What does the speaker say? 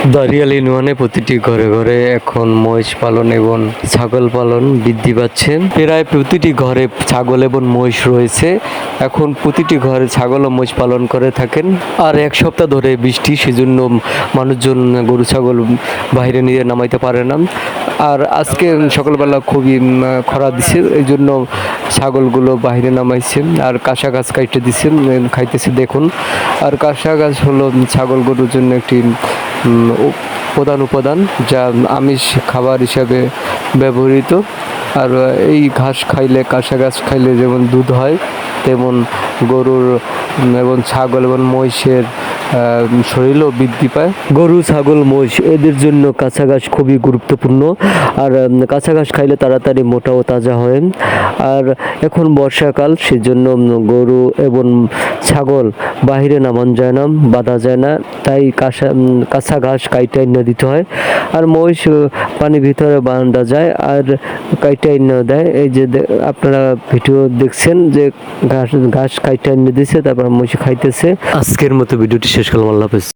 দাঁড়িয়াল ইউনিয়নে প্রতিটি ঘরে ঘরে এখন মহিষ পালন এবং ছাগল পালন বৃদ্ধি পাচ্ছে। প্রায় প্রতিটি ঘরে ছাগল এবং মহিষ রয়েছে। এখন প্রতিটি ঘরে ছাগল ও মহিষ পালন করে থাকেন। আর এক সপ্তাহ ধরে বৃষ্টি, সেজন্য মানুষজন গরু, ছাগল বাইরে নিয়ে নামাইতে পারে না। আর আজকে সকালবেলা খুবই খরা দিছে এই জন্য ছাগলগুলো বাইরে নামাইছে। আর কাঁসা গাছ কাইটে দিছে খাইতেছে, দেখুন। আর কাঁসা গাছ হলো ছাগল গরুর জন্য একটি প্রধান উপাদান যা আমিষ খাবার হিসাবে ব্যবহৃত। আর এই ঘাস খাইলে কাঁসা ঘাস খাইলে যেমন দুধ হয়, তেমন গরুর এবং ছাগল এবং মহিষের শরীরও বৃদ্ধি পায়। গরু, ছাগল, মহিষ, এদের জন্য কাঁচা ঘাস খুবই গুরুত্বপূর্ণ। আর কাঁচা ঘাস খাইলে তাড়াতাড়ি মোটা ও তাজা হয়। আর এখন বর্ষাকাল, সেজন্য গরু এবং ছাগল বাহিরে নামান যায় না বাঁধা যায় না তাই উম, কাঁচা ঘাস কাইটাই না দিতে হয়। আর মহিষ পানি ভিতরে বাঁধা যায় আর কাইটাই না দেয়। এই যে আপনারা ভিডিও দেখছেন যে ঘাস ঘাস কাইটাই না দিছে তারপর মহিষ খাইতেছে। আজকের মতো ভিডিওটি শেষ করলাম আল্লাহ হাফেজ।